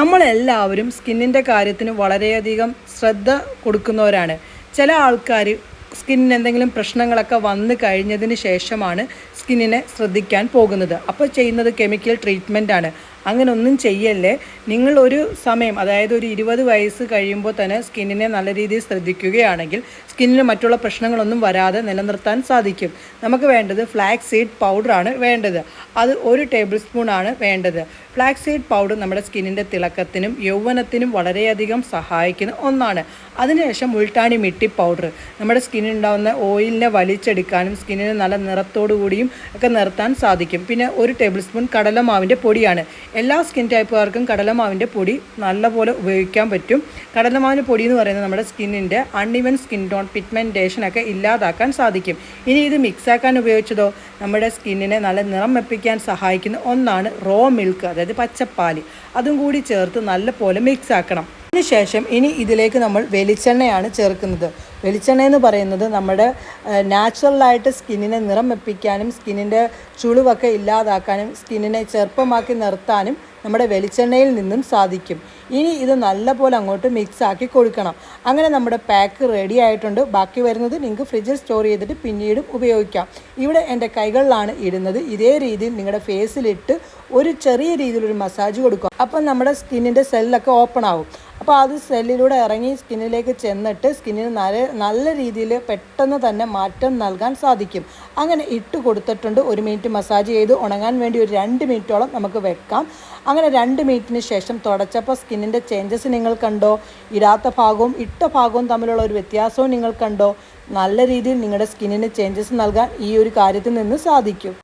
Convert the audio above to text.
നമ്മളെല്ലാവരും സ്കിന്നിന്റെ കാര്യത്തിന് വളരെയധികം ശ്രദ്ധ കൊടുക്കുന്നവരാണ്. ചില ആൾക്കാർ സ്കിന്നിന് എന്തെങ്കിലും പ്രശ്നങ്ങളൊക്കെ വന്നു കഴിഞ്ഞതിന് ശേഷമാണ് സ്കിന്നിനെ ശ്രദ്ധിക്കാൻ പോകുന്നത്. അപ്പോൾ ചെയ്യുന്നത് കെമിക്കൽ ട്രീറ്റ്മെന്റ് ആണ്. അങ്ങനെ ഒന്നും ചെയ്യല്ലേ. നിങ്ങൾ ഒരു സമയം അതായത് ഒരു ഇരുപത് വയസ്സ് കഴിയുമ്പോൾ തന്നെ സ്കിന്നിനെ നല്ല രീതിയിൽ ശ്രദ്ധിക്കുകയാണെങ്കിൽ സ്കിന്നിന് മറ്റുള്ള പ്രശ്നങ്ങളൊന്നും വരാതെ നിലനിർത്താൻ സാധിക്കും. നമുക്ക് വേണ്ടത് ഫ്ലാക്സ് സീഡ് പൗഡറാണ് വേണ്ടത്. അത് ഒരു ടേബിൾ സ്പൂൺ ആണ് വേണ്ടത്. ഫ്ലാക്സ് സീഡ് പൗഡർ നമ്മുടെ സ്കിന്നിന്റെ തിളക്കത്തിനും യൗവനത്തിനും വളരെയധികം സഹായിക്കുന്ന ഒന്നാണ്. അതിനുശേഷം മുൾട്ടാണി മിട്ടി പൗഡർ. നമ്മുടെ സ്കിന്നിനുണ്ടാകുന്ന ഓയിലിനെ വലിച്ചെടുക്കാനും സ്കിന്നിന് നല്ല നിറത്തോടു കൂടിയും ഒക്കെ നിർത്താൻ സാധിക്കും. പിന്നെ ഒരു ടേബിൾ സ്പൂൺ കടലമാവിന്റെ പൊടിയാണ്. എല്ലാ സ്കിൻ ടൈപ്പുകാർക്കും കടലമാവിന്റെ പൊടി നല്ലപോലെ ഉപയോഗിക്കാൻ പറ്റും. കടലമാവിന്റെ പൊടി എന്ന് പറയുന്നത് നമ്മുടെ സ്കിന്നിന്റെ അൺഇവൻ സ്കിൻ ടോൺ പിഗ്മെന്റേഷൻ ഒക്കെ ഇല്ലാതാക്കാൻ സാധിക്കും. ഇനി ഇത് മിക്സാക്കാൻ ഉപയോഗിച്ചതോ? നമ്മുടെ സ്കിന്നിനെ നല്ല നിറം വെപ്പിക്കാൻ സഹായിക്കുന്ന ഒന്നാണ് റോ മിൽക്ക് അതായത് പച്ചപ്പാൽ. അതും കൂടി ചേർത്ത് നല്ലപോലെ മിക്സ് ആക്കണം. അതിനുശേഷം ഇനി ഇതിലേക്ക് നമ്മൾ വെളിച്ചെണ്ണയാണ് ചേർക്കുന്നത്. വെളിച്ചെണ്ണ എന്ന് പറയുന്നത് നമ്മുടെ നാച്ചുറലായിട്ട് സ്കിന്നിനെ നിറം വെപ്പിക്കാനും സ്കിന്നിന്റെ ചുളിവൊക്കെ ഇല്ലാതാക്കാനും സ്കിന്നിനെ ചെറുപ്പമാക്കി നിർത്താനും നമ്മുടെ വെളിച്ചെണ്ണയിൽ നിന്നും സാധിക്കും. ഇനി ഇത് നല്ലപോലെ അങ്ങോട്ട് മിക്സ് ആക്കി കൊടുക്കണം. അങ്ങനെ നമ്മുടെ പാക്ക് റെഡി ആയിട്ടുണ്ട്. ബാക്കി വരുന്നത് നിങ്ങൾക്ക് ഫ്രിഡ്ജിൽ സ്റ്റോർ ചെയ്തിട്ട് പിന്നീടും ഉപയോഗിക്കാം. ഇവിടെ എന്റെ കൈകളിലാണ് ഇടുന്നത്. ഇതേ രീതിയിൽ നിങ്ങളുടെ ഫേസിലിട്ട് ഒരു ചെറിയ രീതിയിലൊരു മസാജ് കൊടുക്കുക. അപ്പം നമ്മുടെ സ്കിന്നിന്റെ സെല്ലൊക്കെ ഓപ്പൺ ആവും. അപ്പോൾ അത് സെല്ലിലൂടെ ഇറങ്ങി സ്കിന്നിലേക്ക് ചെന്നിട്ട് സ്കിന്നിന് നല്ല നല്ല രീതിയിൽ പെട്ടെന്ന് തന്നെ മാറ്റം നൽകാൻ സാധിക്കും. അങ്ങനെ ഇട്ട് കൊടുത്തിട്ടുണ്ട്. ഒരു മിനിറ്റ് മസാജ് ചെയ്ത് ഉണങ്ങാൻ വേണ്ടി ഒരു രണ്ട് മിനിറ്റോളം നമുക്ക് വെക്കാം. അങ്ങനെ രണ്ട് മിനിറ്റിന് ശേഷം തുടച്ചപ്പോൾ സ്കിന്നിന്റെ ചേഞ്ചസ് നിങ്ങൾ കണ്ടോ? ഇടാത്ത ഭാഗവും ഇട്ട ഭാഗവും തമ്മിലുള്ള ഒരു വ്യത്യാസവും നിങ്ങൾ കണ്ടോ? നല്ല രീതിയിൽ നിങ്ങളുടെ സ്കിന്നിന് ചേഞ്ചസ് നൽകാൻ ഈ ഒരു കാര്യത്തിൽ നിന്ന് സാധിക്കും.